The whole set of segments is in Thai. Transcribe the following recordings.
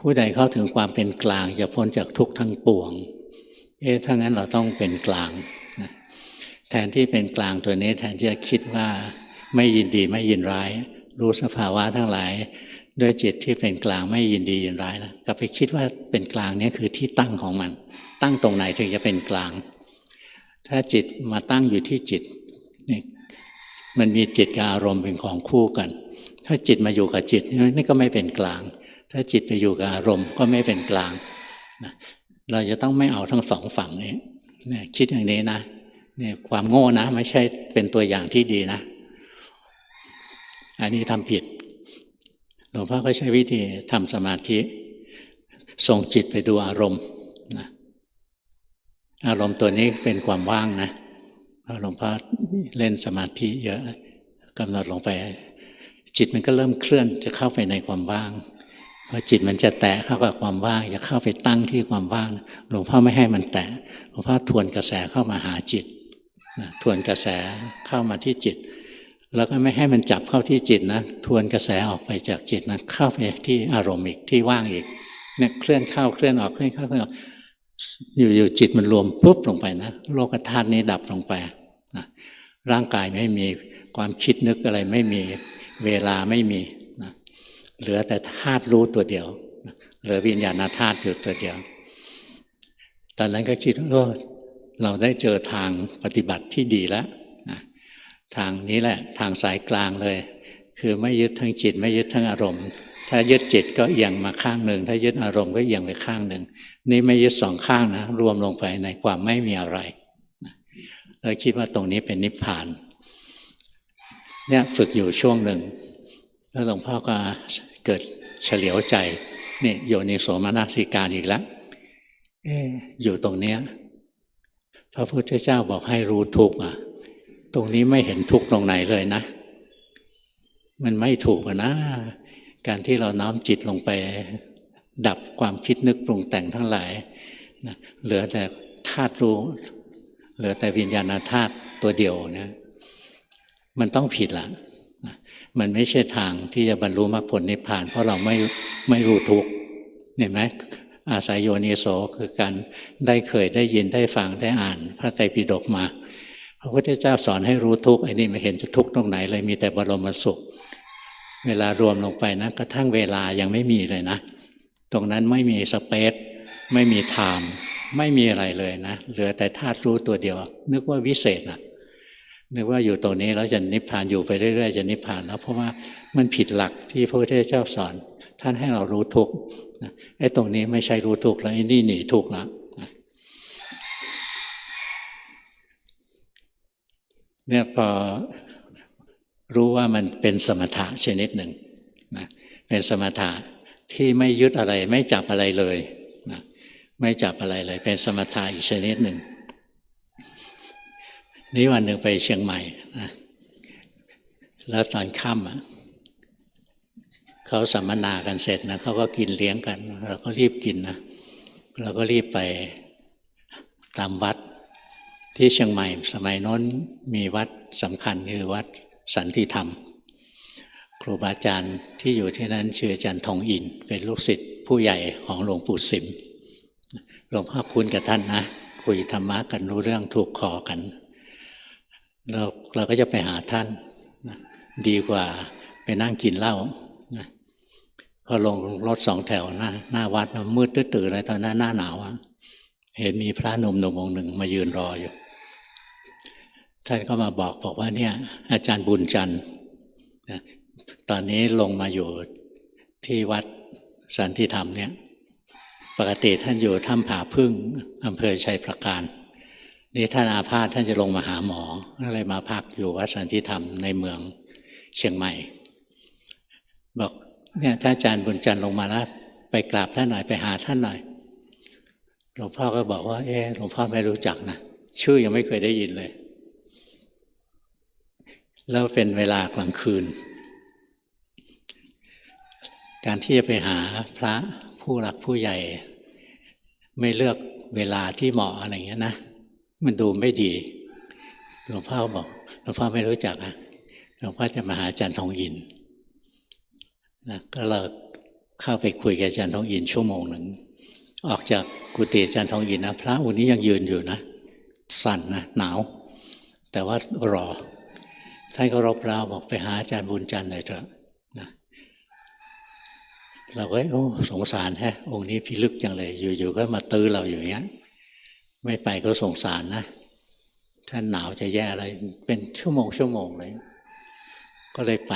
ผู้ใดเข้าถึงความเป็นกลางจะพ้นจากทุกข์ทั้งปวง เอ๊ะถ้างั้นเราต้องเป็นกลางนะแทนที่เป็นกลางตัวนี้แทนที่จะคิดว่าไม่ยินดีไม่ยินร้าย รู้สภาวะทั้งหลาย ด้วยจิตที่เป็นกลางไม่ยินดียินร้ายนะกลับไปคิดว่าเป็นกลางนี้คือที่ตั้งของมัน ตั้งตรงไหนถึงจะเป็นกลาง ถ้าจิตมาตั้งอยู่ที่จิตนี่มันมีจิตกับอารมณ์เป็นของคู่กัน ถ้าจิตมาอยู่กับจิตนี่ก็ไม่เป็นกลาง ถ้าจิตไปอยู่กับอารมณ์ก็ไม่เป็นกลางนะเราจะต้องไม่เอาทั้งสองฝั่งนี้นี่คิดอย่างนี้นะเนี่ยความโง่นะ ไม่ใช่เป็นตัวอย่างที่ดีนะ อันนี้ทำผิดหลวงพ่อก็ใช้วิธีทำสมาธิส่งจิตไปดูอารมณ์นะอารมณ์ตัวนี้เป็นความว่างนะหลวงพ่อเล่นสมาธิเยอะกำหนดลงไป จิตมันก็เริ่มเคลื่อนจะเข้าไปในความว่าง พอจิตมันจะแตะเข้ากับความว่างจะเข้าไปตั้งที่ความว่างหลวงพ่อไม่ให้มันแตะหลวงพ่อทวนกระแสเข้ามาหาจิตทวนกระแสเข้ามาที่จิต แล้วก็ไม่ให้มันจับเข้าที่จิตนะทวนกระแสออกไปจากจิตนะเข้าไปที่อารมณ์อีกที่ว่างอีกเนี่ยเคลื่อนเข้าเคลื่อนออกเคลื่อนเข้าเคลื่อนออกอยู่ๆจิตมันรวมปุ๊บลงไปนะโลกธาตุนี้ดับลงไปนะร่างกายไม่มีความคิดนึกอะไรไม่มีเวลาไม่มี เหลือแต่ธาตุรู้ตัวเดียว เหลือวิญญาณธาตุอยู่ตัวเดียว ตอนนั้นก็คิดว่าเราได้เจอทางปฏิบัติที่ดีแล้วทางนี้แหละทางสายกลางเลย คือไม่ยึดทั้งจิตไม่ยึดทั้งอารมณ์ ถ้ายึดจิตก็เอียงมาข้างหนึ่งถ้ายึดอารมณ์ก็เอียงไปข้างหนึ่งนี่ไม่ยึดสองข้างนะ รวมลงไปในความไม่มีอะไรเราคิดว่าตรงนี้เป็นนิพพานเนี่ยฝึกอยู่ช่วงหนึ่ง แล้วหลวงพ่อก็เกิดเฉลียวใจนี่โยนิโสมนสิการอีกแล้วเอออยู่ตรงเนี้ยพระพุทธเจ้าบอกให้รู้ทุกข์อะ ตรงนี้ไม่เห็นทุกข์ตรงไหนเลยนะ มันไม่ถูกนะ การที่เราน้อมจิตลงไป ดับความคิดนึกปรุงแต่งทั้งหลายนะเหลือแต่ธาตุรู้ เหลือแต่วิญญาณธาตุตัวเดียวนะ มันต้องผิดละนะ มันไม่ใช่ทางที่จะบรรลุมรรคผลนิพพาน เพราะเราไม่ไม่รู้ทุกเห็นไหมอาศัยโยนิโสคือการได้เคยได้ยินได้ฟังได้อ่าน พระไตรปิฎกมา พระพุทธเจ้าสอนให้รู้ทุกข์ไอ้นี่ไม่เห็นจะทุกข์ตรงไหนเลยมีแต่บรมสุข เวลารวมลงไปนะกระทั่งเวลายังไม่มีเลยนะ ตรงนั้นไม่มีสเปซไม่มีไทม์ไม่มีอะไรเลยนะเหลือแต่ธาตุรู้ตัวเดียว นึกว่าวิเศษนะ นึกว่าอยู่ตรงนี้แล้วจะนิพพานอยู่ไปเรื่อยๆจะนิพพานแล้วเพราะว่ามันผิดหลักที่พระพุทธเจ้าสอน ท่านให้เรารู้ทุกข์ไอ้ตรงนี้ไม่ใช่รู้ทุกข์แล้วไอ้นี่หนีทุกข์แล้วเนี่ยพอรู้ว่ามันเป็นสมถะชนิดหนึ่งนะเป็นสมถะที่ไม่ยึดอะไรไม่จับอะไรเลยนะไม่จับอะไรเลย เป็นสมถะอีกชนิดหนึ่ง นี่วันหนึ่งไปเชียงใหม่นะแล้วตอนค่ำเขาสัมมนากันเสร็จนะเขาก็กินเลี้ยงกัน เราก็รีบกินนะเราก็รีบไปตามวัดที่เชียงใหม่ สมัยน้นมีวัดสำคัญคือวัดสันติธรรม ครูบาอาจารย์ที่อยู่ที่นั้นชื่ออาจารย์ทองอิน เป็นลูกศิษย์ผู้ใหญ่ของหลวงปู่สิมหลวงพ่อคุณกับท่านนะ คุยธรรมะกันรู้เรื่องถูกคอกัน เราเราก็จะไปหาท่านนะดีกว่าไปนั่งกินเหล้านะพอลงรถสองแถวหน้าหน้าวัดมันมืดตื้อๆเลยตอนนั้นหน้าหนาวเห็นมีพระหนุ่มหนุ่มองค์หนึ่งมายืนรออยู่ท่านก็มาบอกบอกว่าเนี่ย อาจารย์บุญจันทร์ตอนนี้ลงมาอยู่ที่วัดสันติธรรมเนี่ย ปกติท่านอยู่ถ้ำผาพึ่งอำเภอชัยประการ นี่ท่านอาพาธท่านจะลงมาหาหมออะไรมาพักอยู่วัดสันติธรรมในเมืองเชียงใหม่ บอกเนี่ยถ้านอาจารย์บุญจันทร์ลงมาแล้วไปกราบท่านหน่อยไปหาท่านหน่อยหลวงพ่อก็บอกว่า เออหลวงพ่อไม่รู้จักนะชื่อยังไม่เคยได้ยินเลย แล้วเป็นเวลากลางคืน การที่จะไปหาพระผู้หลักผู้ใหญ่ ไม่เลือกเวลาที่เหมาะอะไรเงี้ยนะ มันดูไม่ดี หลวงพ่อบอกหลวงพ่อไม่รู้จักอะหลวงพ่อจะมาหาอาจารย์ทองยินนะก็เราเข้าไปคุยกับอาจารย์ทองอินชั่วโมงหนึ่งออกจากกุฏิอาจารย์ทองอินนะพระองค์นี้ยังยืนอยู่นะ สั่นนะหนาว แต่ว่ารอท่านก็รบเราบอกไปหาอาจารย์บุญจันทร์หน่อยเถอะนะเราก็โอ้สงสารแฮะองค์นี้พิลึกจังเลย อยู่ๆก็มาตื้อเราอย่างเงี้ย ไม่ไปก็สงสารนะท่านหนาวจะแย่อะไร เป็นชั่วโมงชั่วโมงเลย ก็เลยไป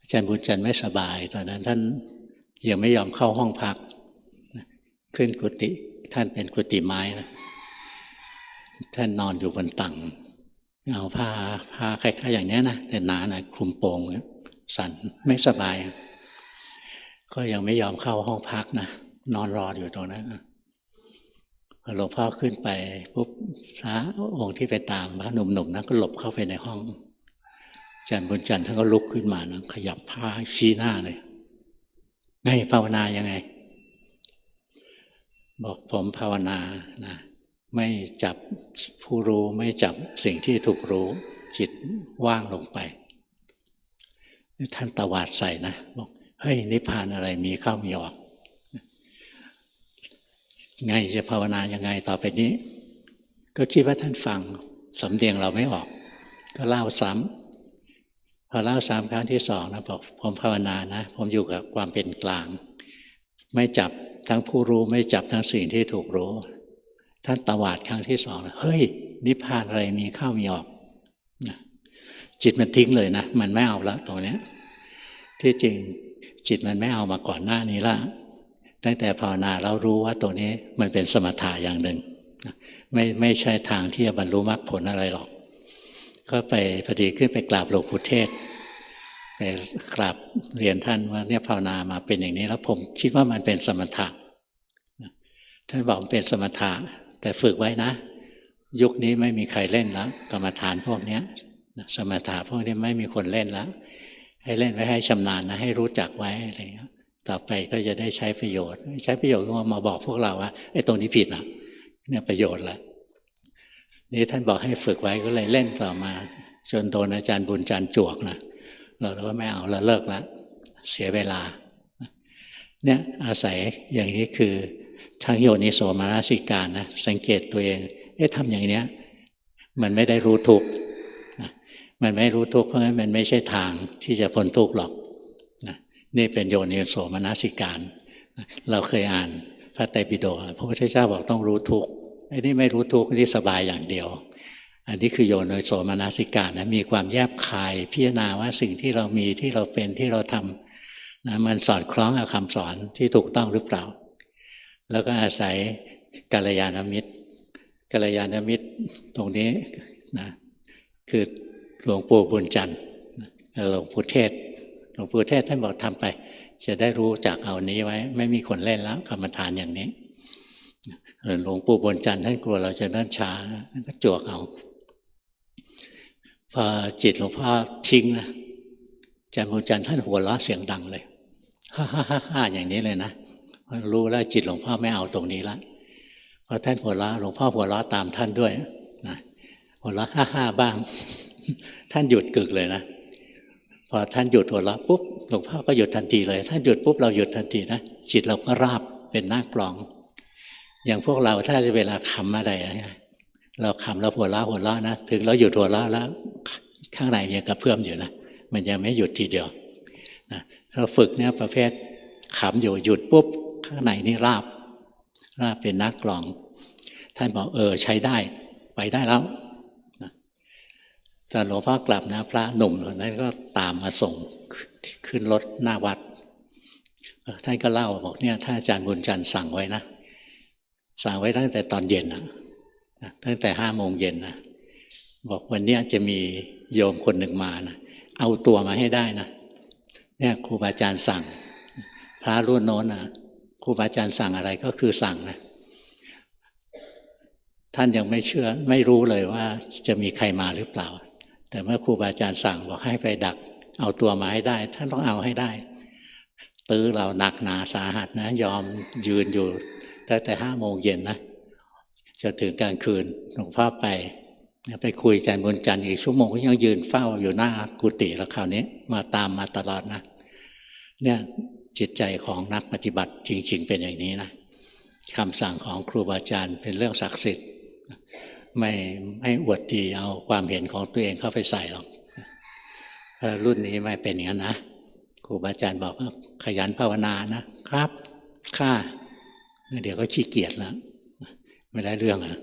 อาจารย์บุญจันทร์ไม่สบายตอนนั้น ท่านยังไม่ยอมเข้าห้องพัก ขึ้นกุฏิท่านเป็นกุฏิไม้นะท่านนอนอยู่บนตังเอาผ้าผ้าคล้ายๆอย่างนี้นะแต่หนานะคลุมโปงสั่นไม่สบาย ก็ยังไม่ยอมเข้าห้องพักนะนอนรออยู่ตรงนั้นนะ หลวงพ่อขึ้นไปปุ๊บพระองค์ที่ไปตามพระหนุ่มๆนะก็หลบเข้าไปในห้องจารย์บุญจันท์ท่านก็ลุกขึ้นมานะขยับผ้าชี้หน้าเลยไงภาวนายังไง บอกผมภาวนานะไม่จับผู้รู้ไม่จับสิ่งที่ถูกรู้ จิตว่างลงไป ท่านตวาดใส่นะบอกเฮ้ยนิพพานอะไรมีเข้ามีออก ไงจะภาวนายังไงต่อไปนี้ ก็คิดว่าท่านฟังสำเนียงเราไม่ออก ก็เล่าซ้ำพอเล่าซ้ำครั้งที่สองนะบอกผมภาวนานะ ผมอยู่กับความเป็นกลาง ไม่จับทั้งผู้รู้ไม่จับทั้งสิ่งที่ถูกรู้ ท่านตวาดครั้งที่สองเฮ้ย นิพพานอะไรมีเข้ามีออกจิตมันทิ้งเลยนะ มันไม่เอาละตรงนี้ที่จริงจิตมันไม่เอามาก่อนหน้านี้ละ ตั้งแต่ภาวนาเรารู้ว่าตัวนี้มันเป็นสมถะอย่างหนึ่งไม่ไม่ใช่ทางที่จะบรรลุมรรคผลอะไรหรอก ก็ไปพอดีขึ้นไปกราบหลวงปู่เทศ ไปกราบเรียนท่านว่าเนี่ยภาวนามาเป็นอย่างนี้แล้วผมคิดว่ามันเป็นสมถะท่านบอกมันเป็นสมถะแต่ฝึกไว้นะ ยุคนี้ไม่มีใครเล่นแล้วกรรมฐานพวกนี้สมถะพวกนี้ไม่มีคนเล่นแล้วให้เล่นไว้ให้ชำนาญนะให้รู้จักไว้อะไรอย่างเงี้ย ต่อไปก็จะได้ใช้ประโยชน์ ใช้ประโยชน์ก็มาบอกพวกเราว่าไอ้ตรงนี้ผิดนะเนี่ยประโยชน์ละนี่ท่านบอกให้ฝึกไว้ก็เลยเล่นต่อมา จนโดนอาจารย์บุญจันทร์จวกนะเราเลยว่าไม่เอาเราเลิกละเสียเวลาเนี่ยอาศัยอย่างนี้คือทางโยนิโสมนสิการนะสังเกตตัวเองเอ๊ะทำอย่างเนี้ยมันไม่ได้รู้ทุกมันไม่รู้ทุกเพราะงั้นมันไม่ใช่ทางที่จะพ้นทุกหรอก นี่เป็นโยนิโสมนสิการ เราเคยอ่านพระไตรปิฎกพระพุทธเจ้าบอกต้องรู้ทุกไอ้นี่ไม่รู้ทุกนี่สบายอย่างเดียว อันนี้คือโยนิโสมนัสิการนะมีความแยบคาย พิจารณาว่าสิ่งที่เรามีที่เราเป็นที่เราทำนะมันสอดคล้องกับคำสอนที่ถูกต้องหรือเปล่า แล้วก็อาศัยกัลยาณมิตรกัลยาณมิตรตรงนี้นะคือหลวงปู่บุญจันทร์หลวงปู่เทศ หลวงปู่เทศท่านบอกทำไป จะได้รู้จักเอานี้ไว้ ไม่มีคนเล่นแล้วกรรมฐานอย่างนี้หลวงปู่บนจันทร์ท่านกลัวเราจะเนิ่นช้าท่านก็จวกเอาพอจิตหลวงพ่อทิ้งนะจันทร์บนจันทร์ท่านหัวเราะเสียงดังเลยฮ่าฮ่าฮ่าฮ่าอย่างนี้เลยนะรู้แล้วจิตหลวงพ่อไม่เอาตรงนี้ละพอท่านหัวเราะหลวงพ่อหัวเราะตามท่านด้วยนะหัวเราะฮ่าฮ่าบ้าง ท่านหยุดกึกเลยนะ อท่านหยุดหัวเราะปุ๊บหลวงพ่อก็หยุดทันทีเลยท่านหยุดปุ๊บเราหยุดทันทีนะจิตเราก็ราบเป็นหน้ากลอง อย่างพวกเราถ้าจะเวลาคำอะไรเราคำแล้วหัวเราะหัวเราะนะถึงเราหยุดหัวเราะแล้ว ข้างในยังกระเพื่อมอยู่นะมันยังไม่หยุดทีเดียวนะเราฝึกเนี่ยประเภทขำอยู่หยุดปุ๊บข้างในนี่ราบราบเป็นนักกลอง ท่านบอกเออใช้ได้ไปได้แล้ว ตอนหลวงพ่อกลับนะพระหนุ่มคนนั้นก็ตามมาส่งขึ้นรถหน้าวัดท่านก็เล่าบอกเนี่ยถ้าอาจารย์บุญจันทร์สั่งไว้นะ สั่งไว้ตั้งแต่ตอนเย็นนะตั้งแต่ห้าโมงเย็นนะบอกวันนี้จะมีโยมคนหนึ่งมานะเอาตัวมาให้ได้นะเนี่ยครูบาอาจารย์สั่ง พระรุ่นโน้นนะครูบาอาจารย์สั่งอะไรก็คือสั่งนะท่านยังไม่เชื่อไม่รู้เลยว่าจะมีใครมาหรือเปล่า แต่เมื่อครูบาอาจารย์สั่งบอกให้ไปดัก เอาตัวมาให้ได้ท่านต้องเอาให้ได้ ตื้อเราหนักหนาสาหัสนะ ยอมยืนอยู่ตั้งแต่ห้าโมงเย็นนะจะถึงกลางคืนหลวงพ่อไปไปคุยกันบนจันทร์อีกชั่วโมงก็ยังยืนเฝ้าอยู่หน้ากุฏิแล้วคราวนี้มาตามมาตลอดนะ เนี่ยจิตใจของนักปฏิบัติจริง ๆ เป็นอย่างนี้นะคำสั่งของครูบาอาจารย์เป็นเรื่องศักดิ์สิทธิ์ ไม่ไม่อวดดีเอาความเห็นของตัวเองเข้าไปใส่หรอกรุ่นนี้ไม่เป็นอย่างนั้นนะครูบาอาจารย์บอกว่าขยันภาวนานะครับข้าเดี๋ยวก็ขี้เกียจแล้วไม่ได้เรื่องอะ